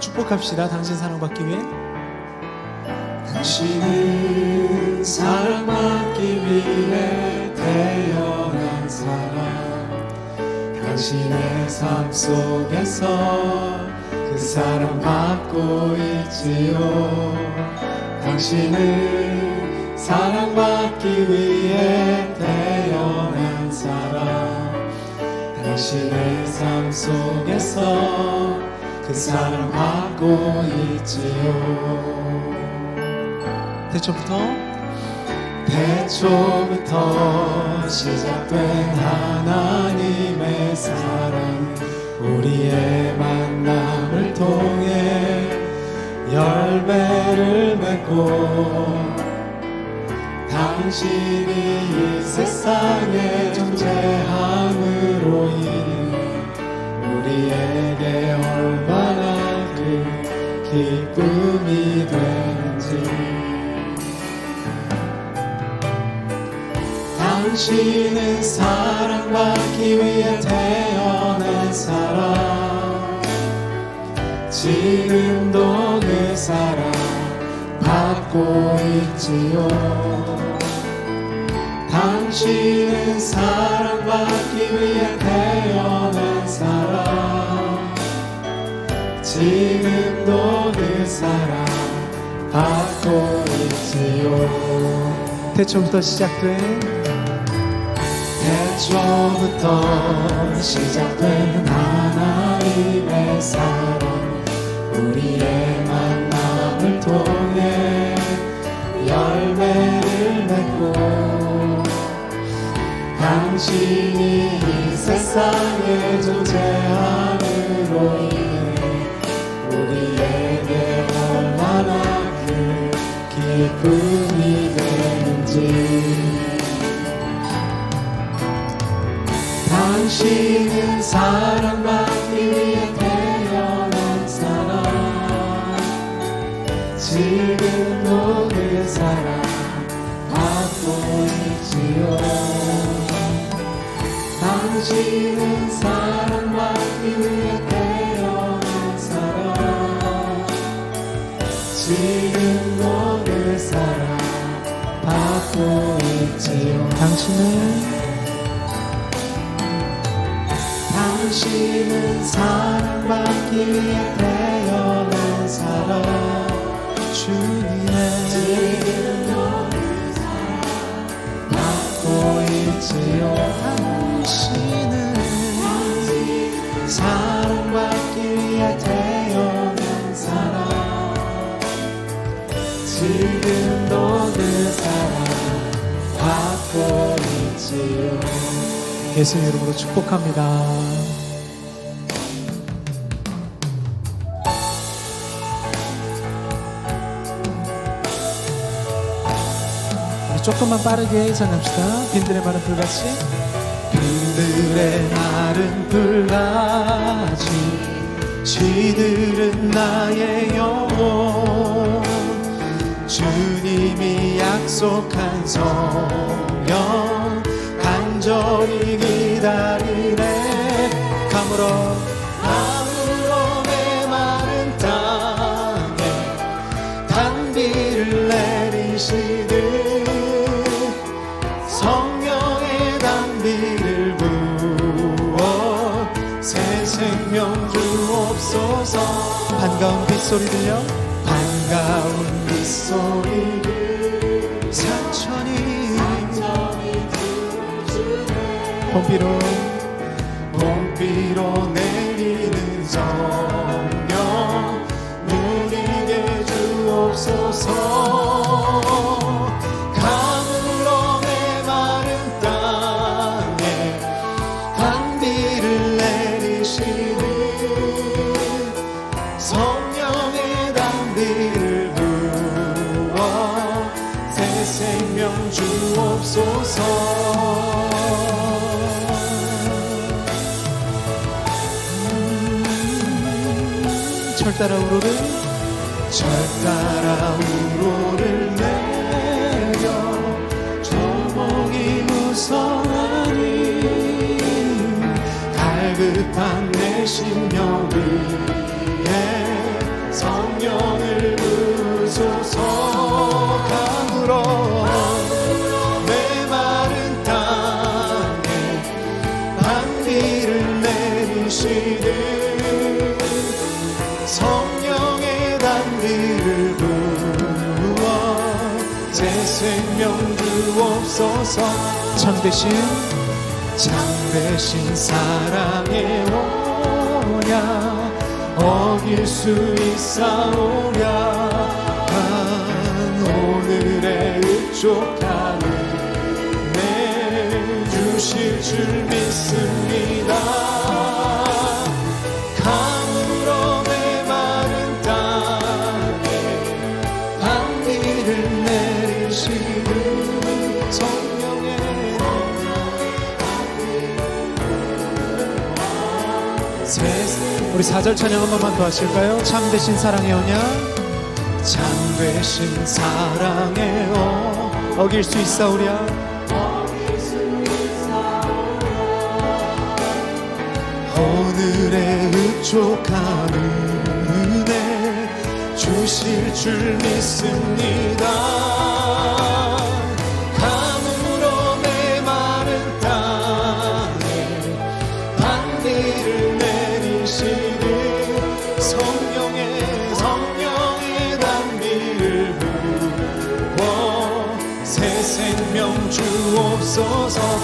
축복합시다. 당신 사랑받기 위해. 당신은 사랑받기 위해 태어난 사람 당신의 삶 속에서 그 사랑 받고 있지요 당신은 사랑받기 위해 태어난 사람 당신의 삶 속에서 그 사랑 받고 있지요. 대초부터? 태초부터 시작된 하나님의 사랑 우리의 만남을 통해 열매를 맺고 당신이 이 세상에 존재함으로 인해 우리에게 얼마나 큰 기쁨이 되는지. 당신은 사랑받기 위해 태어난 사람. 지금도 그 사랑 받고 있지요 당신은 사랑받기 위해 태어난 사람. 지금도 그 사랑 받고 있지요. 대초부터 시작된 태초부터 시작된 하나님의 사랑. 우리의 만남을 통해 당신이 이 세상에 존재함으로 인해 우리에게 얼마나 큰 기쁨이 되는지. 당신은 사랑 당신은 사랑받기 위해 태어난 사람 주님의 지금도 그 사랑 받고 있지요. 당신은 사랑받기 위해 태어난 사람 지금도 그 사랑 받고 있지요 예수 이름으로 축복합니다. 조금만 빠르게 전합시다. 빈들의 마른 불같이 빈들의 마른 불같이 시들은 나의 영혼. 주님이 약속한 성 소리 들려? 반가운 빗소리를 봄비로 봄비로 주옵소서. 철 따라 우러를 절 따라 우로를 내려 조목이 무성하니 갈급한 내 심령 위에 성령을 부소서 주옵소서 참되신 참되신 사랑의 오냐? 어길 수 있사오랴 한 오늘의 흡족한 은혜 주실 줄 믿습니다 우리 사절 찬양 한 번만 더 하실까요? 참되신 사랑의 언약. 참되신 사랑의 어 어길 수 있사오랴 오늘의 흡족한 은혜 주실 줄 믿습니다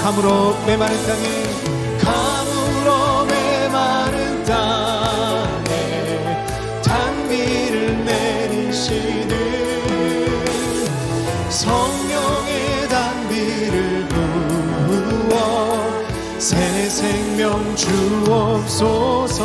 주옵소서 감으로 내 마른 땅에. 감으로 내 마른 땅에 단비를 내리시는 성령의 단비를 부어 새 생명 주옵소서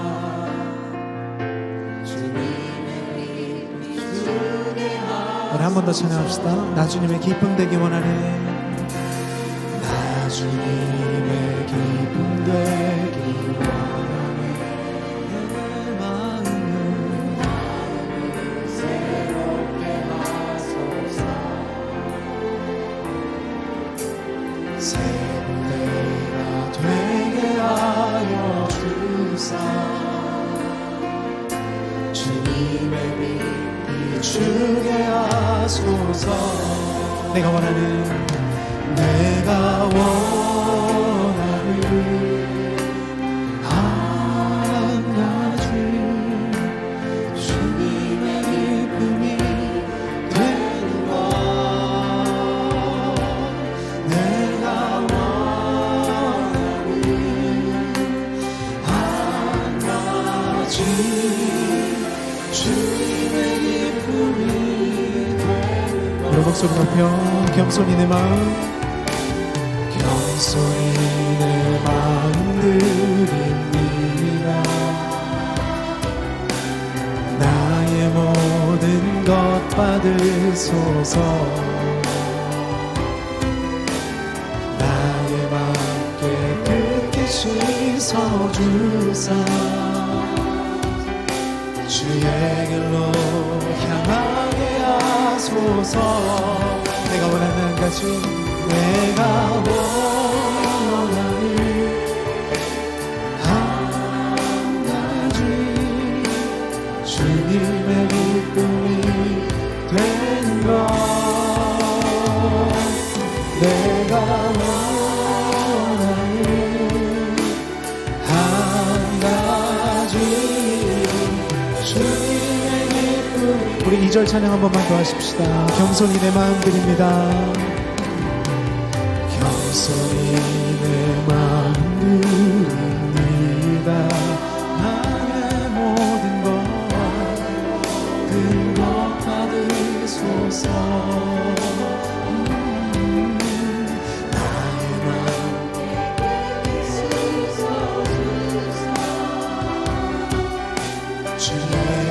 우리 한번 더 찬양합시다. 나 주님의 기쁨 되기 원하네. 나 주님 겸손히 내 마음. 겸손히 내 마음 드립니다. 나의 모든 것 받으소서. 나의 맘께 끝끝이 서주사. 주의 길로 향하게 하소서 내가 원하는 한 가지 내가 원하는 우리 이절 찬양 한 번만 더 하십시다. 겸손히 내 마음 드립니다. 겸손히 내 마음 드립니다. 나의 모든 것큰것 그 받으소서 그 음, 나의 마음 주님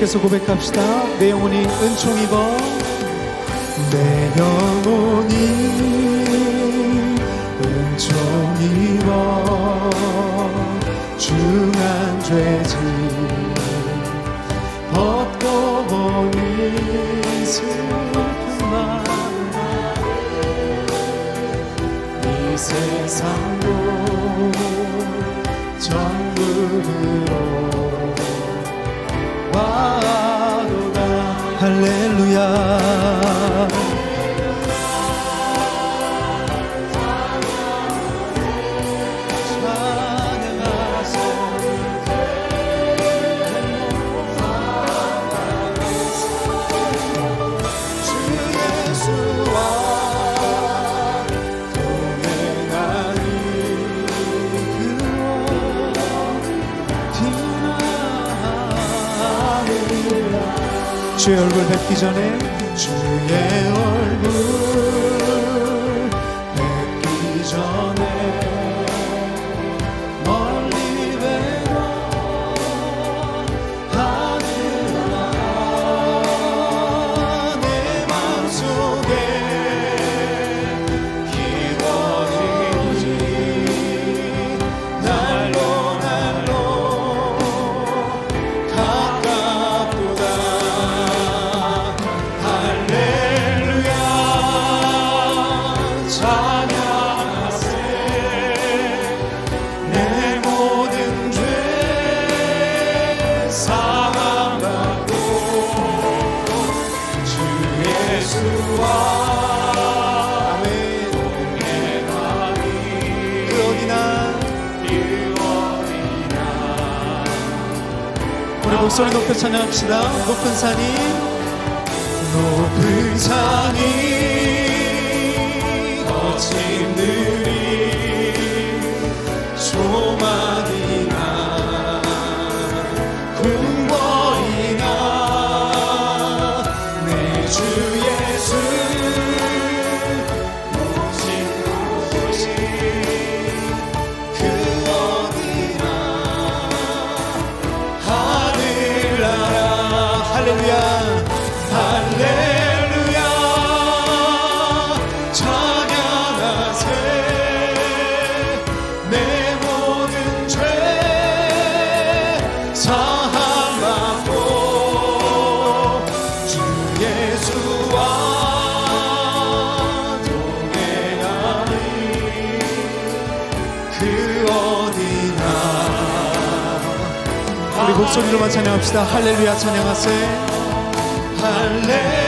계속해서 고백합시다. 내 영혼이 은총 입어. 내 영혼이 은총 입어. 중한 죄지 벗고 보니 슬픈 마음. 이 세상도 전부로 와도다. 할렐루야 주의 얼굴 뵙기 전에 주의 얼굴 목소리 높여 찬양합시다. 높은 산이 높은 산이 거친 들 소리로만 찬양합시다. 할렐루야 찬양하세. 할렐